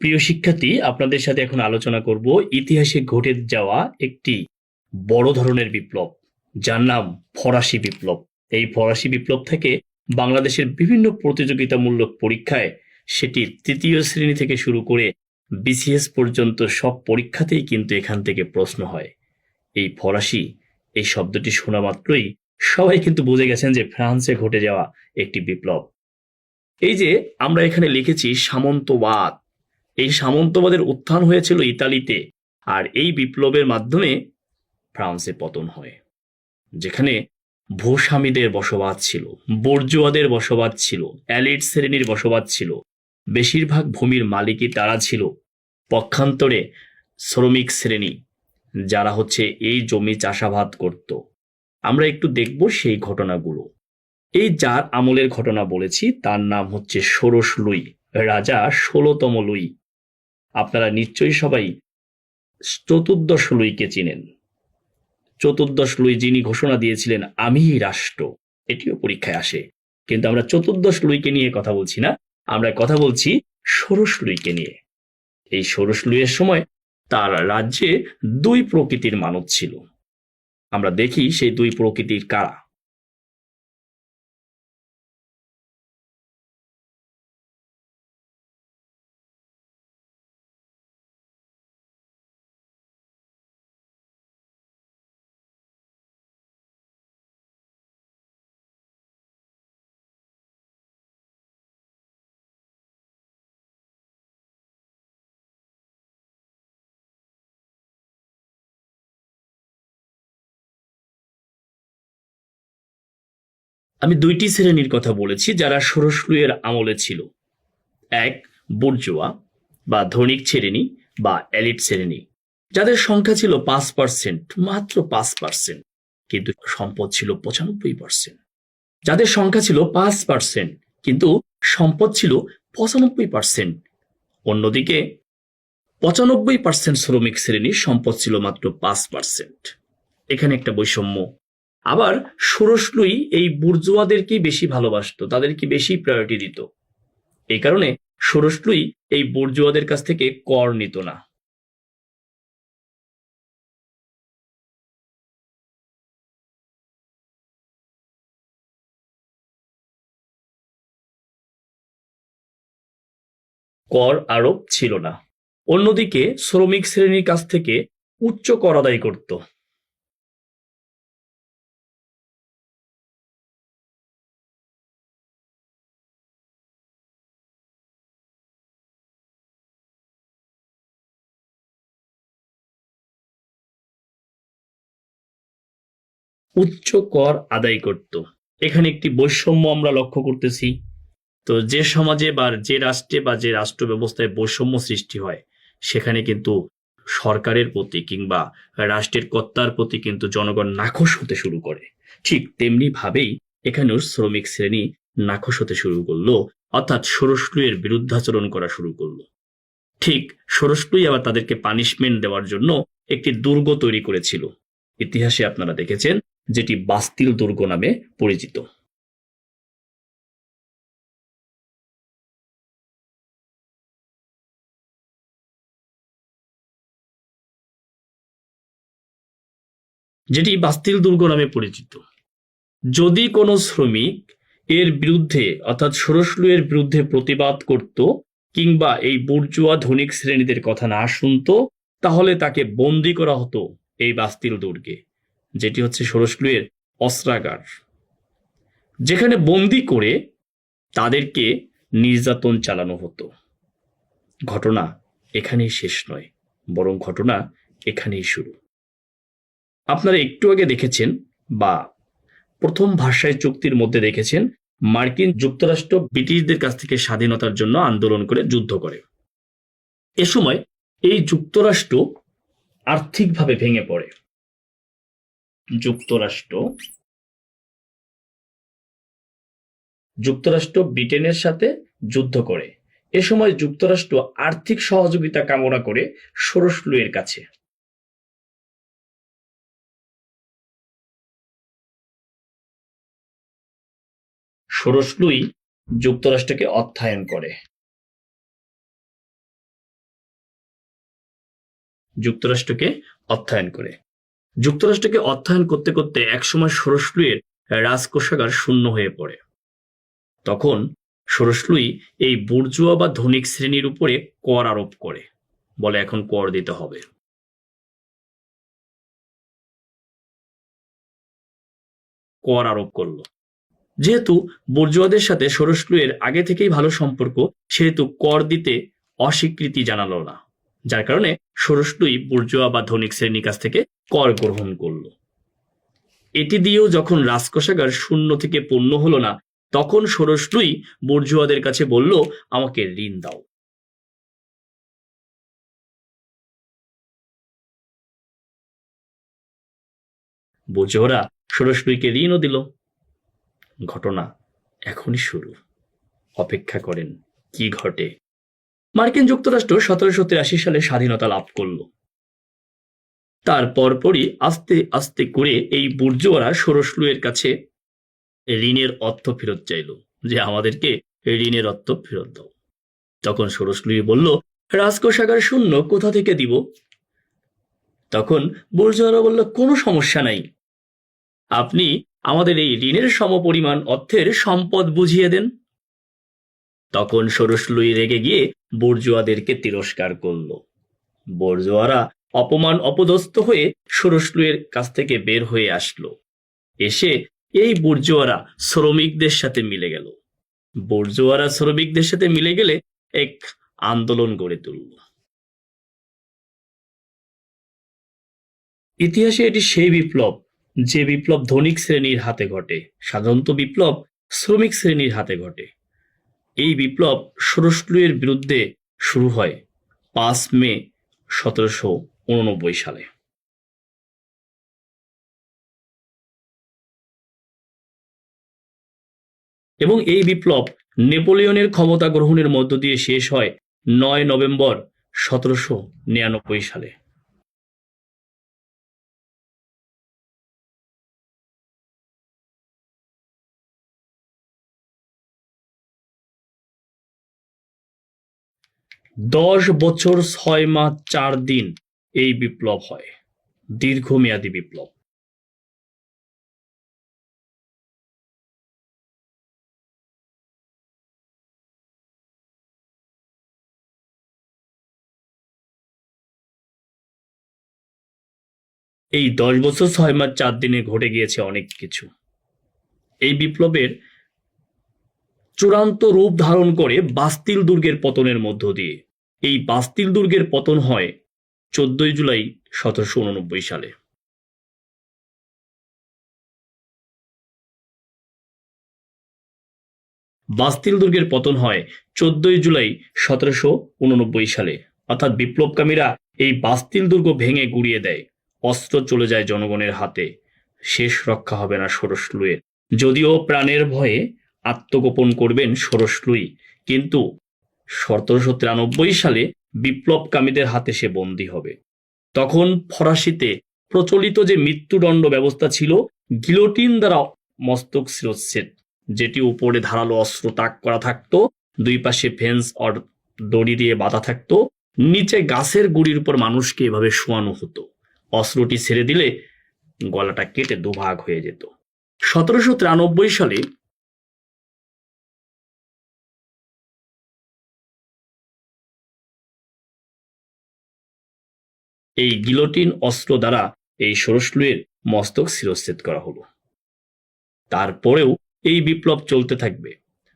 প্রিয় শিক্ষার্থী, আপনাদের সাথে এখন আলোচনা করব ইতিহাসে ঘটে যাওয়া একটি বড় ধরনের বিপ্লব, যার নাম ফরাসি বিপ্লব। এই ফরাসি বিপ্লব থেকে বাংলাদেশের বিভিন্ন প্রতিযোগিতামূলক পরীক্ষায় সেটি তৃতীয় শ্রেণি থেকে শুরু করে বিসিএস পর্যন্ত সব পরীক্ষাতেই কিন্তু এখান থেকে প্রশ্ন হয়। এই ফরাসি, এই শব্দটি শোনা মাত্রই সবাই কিন্তু বুঝে গেছেন যে ফ্রান্সে ঘটে যাওয়া একটি বিপ্লব। এই যে আমরা এখানে লিখেছি সামন্তবাদ এই সামন্তবাদের উত্থান হয়েছিল ইতালিতে, আর এই বিপ্লবের মাধ্যমে ফ্রান্সে পতন হয়, যেখানে ভূস্বামীদের বসবাস ছিল, বর্জুয়াদের বসবাস ছিল, অ্যালিট শ্রেণির বসবাস ছিল, বেশিরভাগ ভূমির মালিকই তারা ছিল, পক্ষান্তরে শ্রমিক শ্রেণি, যারা হচ্ছে এই জমি চাষাবাদ করত। আমরা একটু দেখব সেই ঘটনাগুলো। এই যার আমলের ঘটনা বলেছি, তার নাম হচ্ছে ষোড়শ লুই, রাজা ষোলতম লুই। আপনারা নিশ্চয়ই সবাই চতুর্দশ লুইকে চিনেন। চতুর্দশ লুই যিনি ঘোষণা দিয়েছিলেন, আমি রাষ্ট্র এটিও পরীক্ষায় আসে। কিন্তু আমরা চতুর্দশ লুইকে নিয়ে কথা বলছি না, আমরা কথা বলছি ষোড়শ লুইকে নিয়ে। এই ষোড়শ লুইয়ের সময় তার রাজ্যে দুই প্রকৃতির মানব ছিল। আমরা দেখি সেই দুই প্রকৃতির কারা? আমি দুইটি শ্রেণির কথা বলেছি যারা ষোড়শলুয়ের আমলে ছিল। এক, বুর্জোয়া বা ধনিক শ্রেণি বা এলিট শ্রেণি। যাদের সংখ্যা ছিল পাঁচ পার্সেন্ট, মাত্র পাঁচ পার্সেন্ট, কিন্তু সম্পদ ছিল পঁচানব্বই পার্সেন্ট। যাদের সংখ্যা ছিল পাঁচ পার্সেন্ট, কিন্তু সম্পদ ছিল পঁচানব্বই পার্সেন্ট। অন্যদিকে, পঁচানব্বই পার্সেন্ট শ্রমিক শ্রেণির সম্পদ ছিল মাত্র পাঁচ পার্সেন্ট। এখানে একটা বৈষম্য। আবার ষোড়শলুই এই বুর্জুয়াদেরকেই বেশি ভালোবাসতো, তাদেরকে বেশি প্রায়োরিটি দিত। এই কারণে ষোড়শলুই এই বুর্জুয়াদের কাছ থেকে কর নিত না। কর আরোপ ছিল না। অন্যদিকে শ্রমিক শ্রেণির কাছ থেকে উচ্চ কর আদায় করত। উচ্চ কর আদায় করত। এখানে একটি বৈষম্য আমরা লক্ষ্য করতেছি। তো যে সমাজে বা যে রাষ্ট্রে বা যে রাষ্ট্র ব্যবস্থায় বৈষম্য সৃষ্টি হয়, সেখানে কিন্তু সরকারের প্রতি কিংবা রাষ্ট্রের কর্তার প্রতি কিন্তু জনগণ নাখোশ হতে শুরু করে। ঠিক তেমনি ভাবেই এখানেও শ্রমিক শ্রেণি নাখোশ হতে শুরু করল, অর্থাৎ ষোড়শলুয়ের বিরুদ্ধাচরণ করা শুরু করল। ঠিক ষোড়শলুই আবার তাদেরকে পানিশমেন্ট দেওয়ার জন্য একটি দুর্গ তৈরি করেছিল। ইতিহাসে আপনারা দেখেছেন যেটি বাস্তিল দুর্গ নামে পরিচিত। যেটি বাস্তিল দুর্গ নামে পরিচিত। যদি কোনো শ্রমিক এর বিরুদ্ধে অর্থাৎ ষোড়শলুয়ের বিরুদ্ধে প্রতিবাদ করত কিংবা এই বুর্জুয়া ধনিক শ্রেণীদের কথা না শুনতো, তাহলে তাকে বন্দি করা হতো এই বাস্তিল দুর্গে। যেটি হচ্ছে ষোড়শলুয়ের অস্ত্রাগার, যেখানে বন্দি করে তাদেরকে নির্যাতন চালানো হতো। ঘটনা এখানেই শেষ নয়, বরং ঘটনা এখানেই শুরু। আপনারা একটু আগে দেখেছেন বা প্রথম ভাষায় চুক্তির মধ্যে দেখেছেন, মার্কিন যুক্তরাষ্ট্র ব্রিটিশদের কাছ থেকে স্বাধীনতার জন্য আন্দোলন করে যুদ্ধ করে। এ সময় এই যুক্তরাষ্ট্র আর্থিকভাবে ভেঙে পড়ে। যুক্তরাষ্ট্র। যুক্তরাষ্ট্র ব্রিটেনের সাথে যুদ্ধ করে। এ সময় যুক্তরাষ্ট্র আর্থিক সহযোগিতা কামনা করে ষোড়শলুয়ের কাছে। ষোড়শলুই যুক্তরাষ্ট্রকে অর্থায়ন করে। যুক্তরাষ্ট্রকে অর্থায়ন করে। যুক্তরাষ্ট্রকে অর্থায়ন করতে করতে একসময় ষোড়শলুইয়ের রাজকোষাগার শূন্য হয়ে পড়ে। তখন ষোড়শলুই এই বুর্জুয়া বা ধনিক শ্রেণির উপরে কর আরোপ করে, বলে এখন কর দিতে হবে। কর আরোপ করল। যেহেতু বর্জুয়াদের সাথে ষোড়শলুয়ের আগে থেকেই ভালো সম্পর্ক, সেহেতু কর দিতে অস্বীকৃতি জানালো না। যার কারণে ষোড়শলুই বুর্জুয়া বা ধনিক শ্রেণির কাছ থেকে কর গ্রহণ করল। এটি দিয়েও যখন রাজকোষাগার শূন্য থেকে পূর্ণ হলো না, তখন ষোড়শলুই বুর্জুয়াদের কাছে বলল, আমাকে ঋণ দাও। বুর্জুয়ারা ষোড়শলুইকে ঋণও দিল। ঘটনা এখনই শুরু। অপেক্ষা করেন, কি ঘটে? মার্কিন যুক্তরাষ্ট্র সতেরোশো তিরাশি সালে স্বাধীনতা লাভ করল। তার পরপরই আস্তে আস্তে করে এই বুর্জোয়ারা ষোড়শলুয়ের কাছে ঋণের অর্থ ফেরত চাইল যে আমাদেরকে ঋণের অর্থ ফেরত দাও। তখন ষোড়শলুই বলল, রাজকোষাগার শূন্য কোথা থেকে দিব? তখন বুর্জোয়ারা বলল, কোনো সমস্যা নাই। আপনি আমাদের এই ঋণের সমপরিমাণ অর্থের সম্পদ বুঝিয়ে দেন। তখন ষোড়শলুই রেগে গিয়ে বর্জুয়াদেরকে তিরস্কার করল। বর্জুয়ারা অপমান অপদস্থ হয়ে ষোড়শলুয়ের কাছ থেকে বের হয়ে আসলো। এসে এই বর্জুয়ারা শ্রমিকদের সাথে মিলে গেল। বর্জুয়ারা শ্রমিকদের সাথে মিলে গেলে এক আন্দোলন গড়ে তুলল। ইতিহাসে এটি সেই বিপ্লব, যে বিপ্লব ধনিক শ্রেণির হাতে ঘটে। সাধারণত বিপ্লব শ্রমিক শ্রেণির হাতে ঘটে। এই বিপ্লব ষোড়শলুয়ের বিরুদ্ধে শুরু হয় পাঁচ মে সতেরোশো উননব্বই সালে। এবং এই বিপ্লব নেপোলিয়নের ক্ষমতা গ্রহণের মধ্য দিয়ে শেষ হয় নয় নভেম্বর সতেরোশো নিরানব্বই সালে। দশ বছর ছয় মাস চার দিন এই বিপ্লব হয়, দীর্ঘমেয়াদী বিপ্লব। এই দশ বছর ছয় মাস চার দিনে ঘটে গিয়েছে অনেক কিছু। এই বিপ্লবের চূড়ান্ত রূপ ধারণ করে বাস্তিল দুর্গের পতনের মধ্য দিয়ে এই বাস্তিল দুর্গের পতন হয় চোদ্দই জুলাই সতেরোশো উননব্বই সালে। বাস্তিল দুর্গের পতন হয় চোদ্দই জুলাই সতেরোশো উননব্বই সালে। অর্থাৎ বিপ্লবকামীরা এই বাস্তিল দুর্গ ভেঙে গুড়িয়ে দেয়, অস্ত্র চলে যায় জনগণের হাতে, শেষ রক্ষা হবে না ষোড়শলুয়ের যদিও প্রাণের ভয়ে আত্মগোপন করবেন ষোড়শলুই কিন্তু সতেরোশো তিরানব্বই সালে বিপ্লবকামীদের হাতে সে বন্দী হবে। তখন ফরাসিতে প্রচলিত যে মৃত্যুদণ্ড ব্যবস্থা ছিল, গিলোটিন দ্বারা মস্তক শিরচ্ছেদ যেটি উপরে ধারালো অস্ত্র তাক করা থাকতো, দুই পাশে ফেন্স অর দড়ি দিয়ে বাঁধা থাকতো, নিচে গাছের গুড়ির উপর মানুষকে এভাবে শোয়ানো হতো। অস্ত্রটি ছেড়ে দিলে গলাটা কেটে দুভাগ হয়ে যেত। সতেরোশো তিরানব্বই সালে এই গিলোটিন অস্ত্র দ্বারা এই ষোড়শলুয়ের মস্তক শিরচ্ছেদ করা হলো। তারপরেও এই বিপ্লব চলতে থাকবে।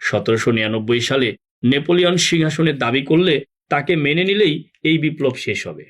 সতেরোশো নিরানব্বই সালে নেপোলিয়ন সিংহাসনের দাবি করলে তাকে মেনে নিলেই এই বিপ্লব শেষ হবে।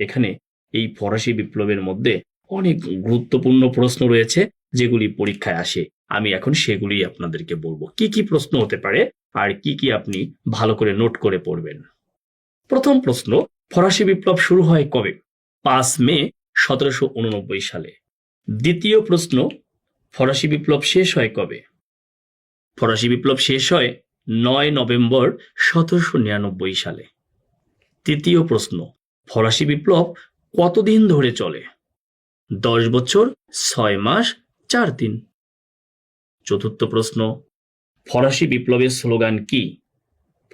এখানে এই ফরাসি বিপ্লবের মধ্যে অনেক গুরুত্বপূর্ণ প্রশ্ন রয়েছে, যেগুলি পরীক্ষায় আসে। আমি এখন সেগুলি আপনাদেরকে বলব। কি কি প্রশ্ন হতে পারে আর কি কি আপনি ভালো করে নোট করে পড়বেন? প্রথম প্রশ্ন ফরাসি বিপ্লব শুরু হয় কবে? পাঁচ মে সতেরোশো উননব্বই সালে। দ্বিতীয় প্রশ্ন, ফরাসি বিপ্লব শেষ হয় কবে? ফরাসি বিপ্লব শেষ হয় নয় নভেম্বর সতেরোশো নিরানব্বই সালে। তৃতীয় প্রশ্ন, ফরাসি বিপ্লব কতদিন ধরে চলে? দশ বছর, ছয় মাস, চার দিন? চতুর্থ প্রশ্ন, ফরাসি বিপ্লবের স্লোগান কি?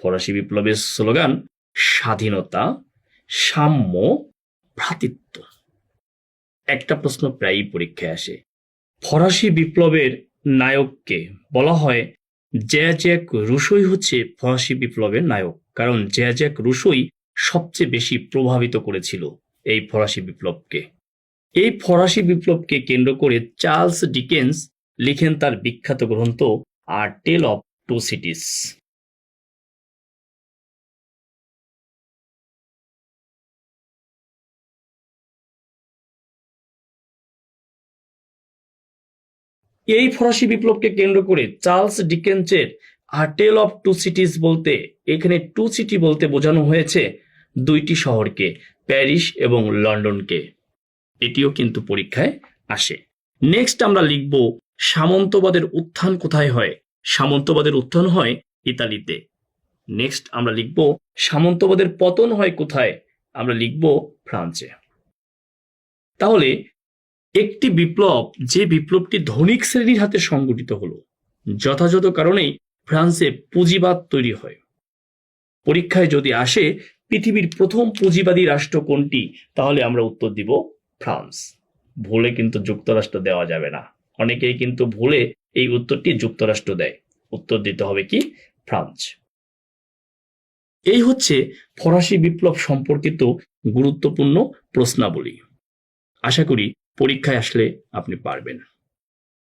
ফরাসি বিপ্লবের স্লোগান, স্বাধীনতা সাম্য ভ্রাতৃত্ব। একটা প্রশ্ন প্রায়ই পরীক্ষায় আসে। ফরাসি বিপ্লবের নায়ককে বলা হয় জ্যাজ্যাক রুশোই হচ্ছে ফরাসি বিপ্লবের নায়ক, কারণ জ্যাজ্যাক রুশোই সবচেয়ে বেশি প্রভাবিত করেছিল এই ফরাসি বিপ্লবকে। এই ফরাসি বিপ্লবকে কেন্দ্র করে চার্লস ডিকেন্স লিখেন তার বিখ্যাত গ্রন্থ আর টেল অফ টু সিটিস। এই ফরাসি বিপ্লবকে কেন্দ্র করে চার্লস ডিকেন্সের আর টেল অফ টু সিটিস বলতে, এখানে টু সিটি বলতে বোঝানো হয়েছে দুইটি শহরকে, প্যারিস এবং লন্ডনকে। এটিও কিন্তু পরীক্ষায় আসে। নেক্সট আমরা লিখব, সামন্তবাদের উত্থান কোথায় হয়? সামন্তবাদের উত্থান হয় ইতালিতে। নেক্সট আমরা লিখব, সামন্তবাদের পতন হয় কোথায়? আমরা লিখব ফ্রান্সে। তাহলে একটি বিপ্লব যে বিপ্লবটি ধনিক শ্রেণির হাতে সংগঠিত হলো, যথাযথ কারণেই ফ্রান্সে পুঁজিবাদ তৈরি হয়। পরীক্ষায় যদি আসে, পৃথিবীর প্রথম পুঁজিবাদী রাষ্ট্র কোনটি, তাহলে আমরা উত্তর দিব ফ্রান্স। ভুলে কিন্তু যুক্তরাষ্ট্র দেওয়া যাবে না। অনেকেই কিন্তু ভুলে এই উত্তরটি যুক্তরাষ্ট্র দেয়। উত্তর দিতে হবে কি? ফ্রান্স। এই হচ্ছে ফরাসি বিপ্লব সম্পর্কিত গুরুত্বপূর্ণ প্রশ্নাবলী। আশা করি পরীক্ষায় আসলে আপনি পারবেন।